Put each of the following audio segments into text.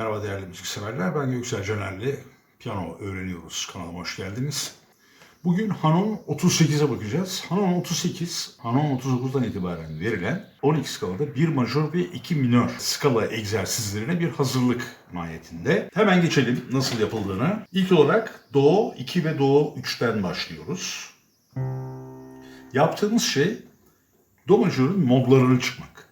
Merhaba değerli müzikseverler. Ben Göksel Canerli. Piyano öğreniyoruz. Kanalıma hoş geldiniz. Bugün Hanon 38'e bakacağız. Hanon 38, Hanon 39'dan itibaren verilen 12 skalada 1 majör ve 2 minör skala egzersizlerine bir hazırlık mahiyetinde. Hemen geçelim nasıl yapıldığını. İlk olarak Do 2 ve Do 3'ten başlıyoruz. Yaptığımız şey Do majörün modlarını çıkmak.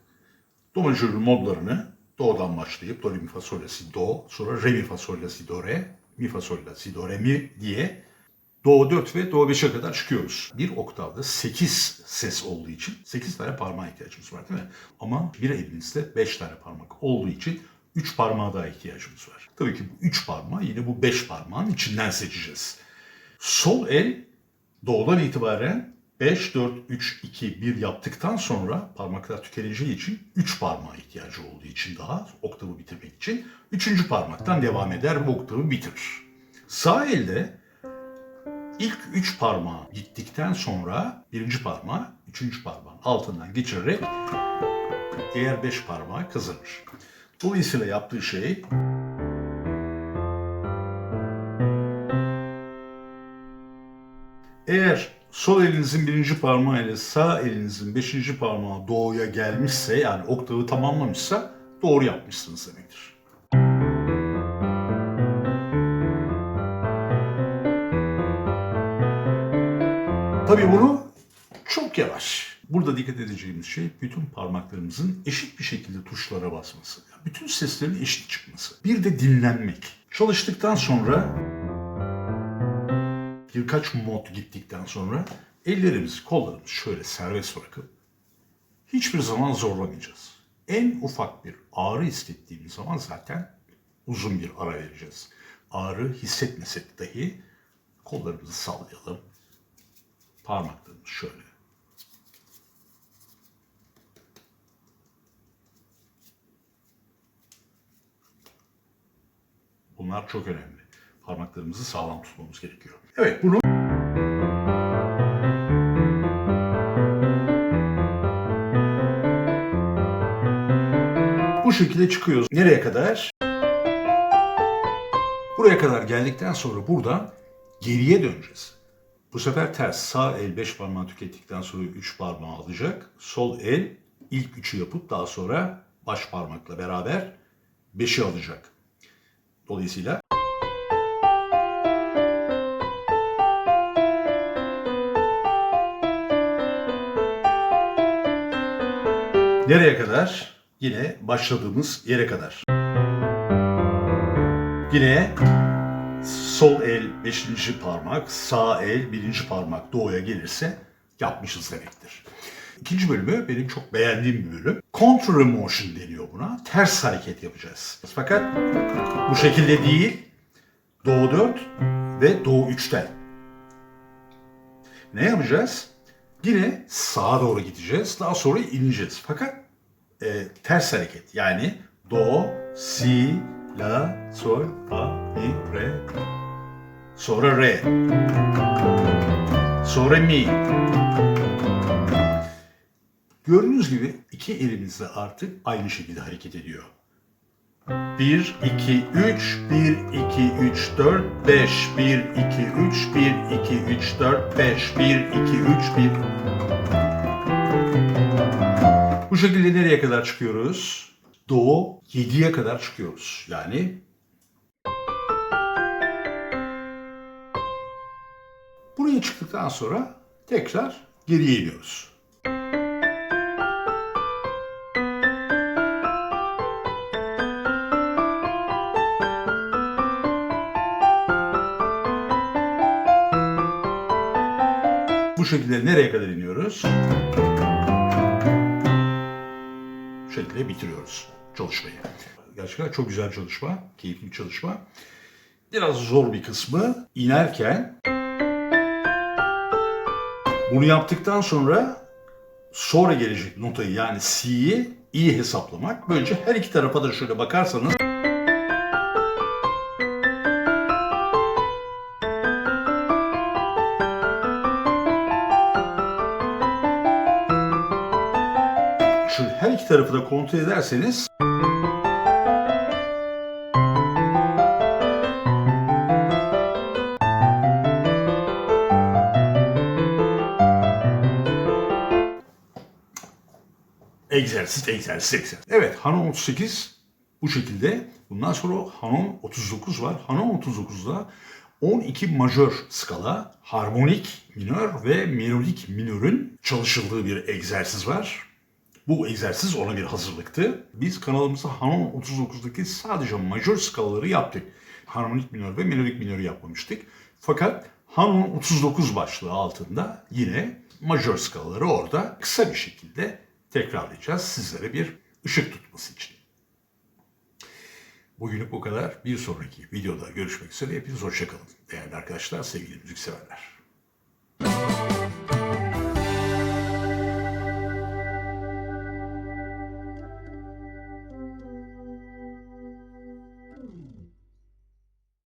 Do majörün modlarını Do'dan başlayıp Do, mi, fa, sol, la, si, do, sonra re, mi, fa, sol, la, si, do, re, mi, fa, sol, la, si, do, re, mi diye Do 4 ve Do 5'e kadar çıkıyoruz. Bir oktavda 8 ses olduğu için 8 tane parmağa ihtiyacımız var değil mi? Ama bir elinizde 5 tane parmak olduğu için 3 parmağa daha ihtiyacımız var. Tabii ki bu 3 parmağı yine bu 5 parmağın içinden seçeceğiz. Sol el Do'dan itibaren 5, 4, 3, 2, 1 yaptıktan sonra parmaklar tükeneceği için 3 parmağa ihtiyacı olduğu için daha oktavı bitirmek için 3. parmaktan devam eder ve oktavı bitirir. Sağ elde ilk 3 parmağı gittikten sonra birinci parmağı üçüncü parmağın altından geçirerek diğer 5 parmağı kazanır. Dolayısıyla yaptığı şey Eğer sol elinizin birinci parmağı ile sağ elinizin beşinci parmağı doğuya gelmişse yani oktavı tamamlamışsa doğru yapmışsınız demektir. Tabii bunu çok yavaş. Burada dikkat edeceğimiz şey bütün parmaklarımızın eşit bir şekilde tuşlara basması. Yani bütün seslerin eşit çıkması. Bir de dinlenmek. Çalıştıktan sonra birkaç mod gittikten sonra ellerimizi, kollarımızı şöyle serbest bırakıp hiçbir zaman zorlamayacağız. En ufak bir ağrı hissettiğimiz zaman zaten uzun bir ara vereceğiz. Ağrı hissetmesek dahi kollarımızı sallayalım. Parmaklarımız şöyle. Bunlar çok önemli. Parmaklarımızı sağlam tutmamız gerekiyor. Evet bunu bu şekilde çıkıyoruz. Nereye kadar? Buraya kadar geldikten sonra buradan geriye döneceğiz. Bu sefer ters. Sağ el 5 parmağı tükettikten sonra 3 parmağı alacak. Sol el ilk 3'ü yapıp daha sonra baş parmakla beraber 5'i alacak. Dolayısıyla Nereye kadar? Yine başladığımız yere kadar. Yine sol el 5. parmak, sağ el 1. parmak doğuya gelirse yapmışız demektir. İkinci bölümü benim çok beğendiğim bir bölüm. Contra motion deniyor buna. Ters hareket yapacağız. Fakat bu şekilde değil. Do 4 ve Do 3'ten. Ne yapacağız? Yine sağa doğru gideceğiz. Daha sonra ineceğiz. Fakat e, ters hareket. Yani do, si, la, sol, fa, mi, re. Sonra re. Sonra mi. Gördüğünüz gibi iki elimizle artık aynı şekilde hareket ediyor. 1, 2, 3, 1, 2, 3, 4, 5, 1, 2, 3, 1, 2, 3, 4, 5, 1, 2, 3, 1. Bu şekilde nereye kadar çıkıyoruz? Do 7'ye kadar çıkıyoruz. Yani buraya çıktıktan sonra tekrar geriye iniyoruz. Bu şekilde nereye kadar iniyoruz? Bu şekilde bitiriyoruz çalışmayı. Gerçekten çok güzel çalışma, keyifli bir çalışma. Biraz zor bir kısmı inerken bunu yaptıktan sonra sonra gelecek notayı yani C'yi iyi hesaplamak. Böylece her iki tarafa da şöyle bakarsanız şu her iki tarafı da kontrol ederseniz Egzersiz, egzersiz, egzersiz. Evet, Hanon 38 bu şekilde. Bundan sonra Hanon 39 var. Hanon 39'da 12 majör skala, harmonik minör ve melodik minörün çalışıldığı bir egzersiz var. Bu egzersiz ona bir hazırlıktı. Biz kanalımızda Hanon 39'daki sadece majör skalaları yaptık. Harmonik minör ve melodik minörü yapmamıştık. Fakat Hanon 39 başlığı altında yine majör skalaları orada kısa bir şekilde tekrarlayacağız sizlere bir ışık tutması için. Bugünlük bu kadar. Bir sonraki videoda görüşmek üzere. Hepiniz hoşçakalın. Değerli arkadaşlar, sevgili müzikseverler.